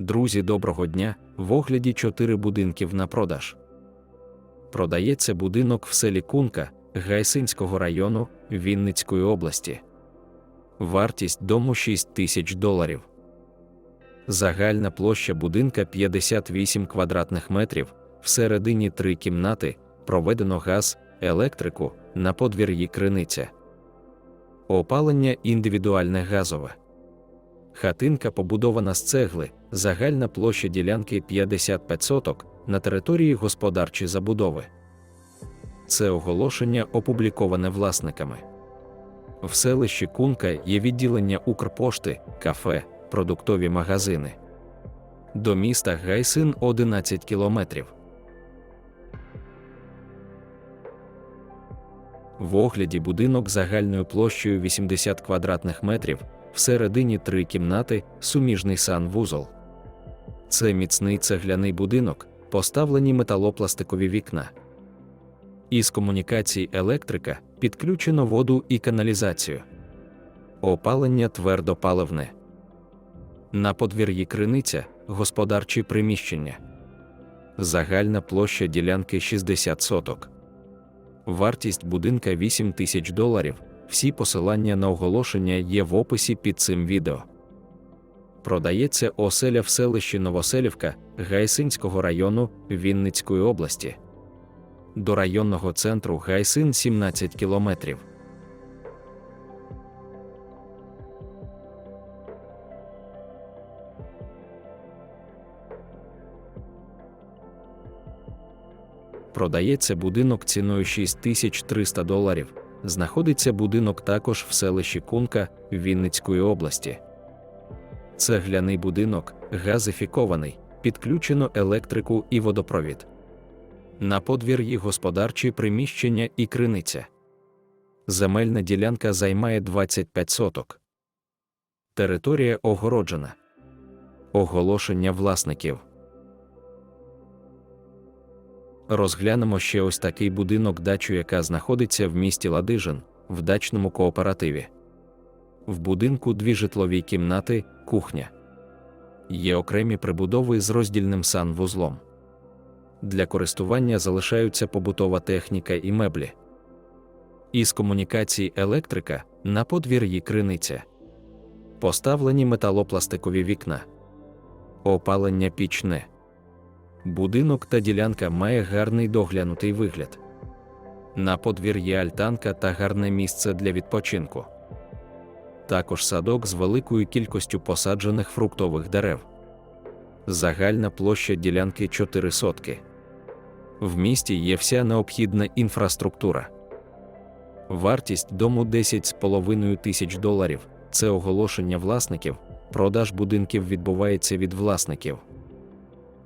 Друзі, доброго дня! В огляді 4 будинків на продаж. Продається будинок в селі Кунка Гайсинського району Вінницької області. Вартість дому 6 тисяч доларів. Загальна площа будинка 58 квадратних метрів, всередині три кімнати, проведено газ, електрику, на подвір'ї криниця. Опалення індивідуальне газове. Хатинка побудована з цегли, загальна площа ділянки 55 соток на території господарчої забудови. Це оголошення опубліковане власниками. В селищі Кунка є відділення Укрпошти, кафе, продуктові магазини. До міста Гайсин 11 кілометрів. В огляді будинок загальною площею 80 квадратних метрів, всередині три кімнати, суміжний санвузол. Це міцний цегляний будинок, поставлені металопластикові вікна. Із комунікацій електрика підключено воду і каналізацію. Опалення твердопаливне. На подвір'ї криниця господарчі приміщення. Загальна площа ділянки 60 соток. Вартість будинка 8 тисяч доларів. Всі посилання на оголошення є в описі під цим відео. Продається оселя в селищі Новоселівка Гайсинського району Вінницької області. До районного центру Гайсин 17 кілометрів. Продається будинок ціною 6300 доларів. Знаходиться будинок також в селищі Кунка Вінницької області. Цегляний будинок, газифікований, підключено електрику і водопровід. На подвір'ї господарчі приміщення і криниця. Земельна ділянка займає 25 соток. Територія огороджена. Оголошення власників. Розглянемо ще ось такий будинок дачу, яка знаходиться в місті Ладижин, в дачному кооперативі. В будинку дві житлові кімнати, кухня. Є окремі прибудови з роздільним санвузлом. Для користування залишаються побутова техніка і меблі. Із комунікацій електрика на подвір'ї криниця. Поставлені металопластикові вікна. Опалення пічне. Будинок та ділянка має гарний доглянутий вигляд. На подвір'ї альтанка та гарне місце для відпочинку. Також садок з великою кількістю посаджених фруктових дерев. Загальна площа ділянки 4 сотки. В місті є вся необхідна інфраструктура. Вартість дому 10,5 тисяч доларів. Це оголошення власників. Продаж будинків відбувається від власників.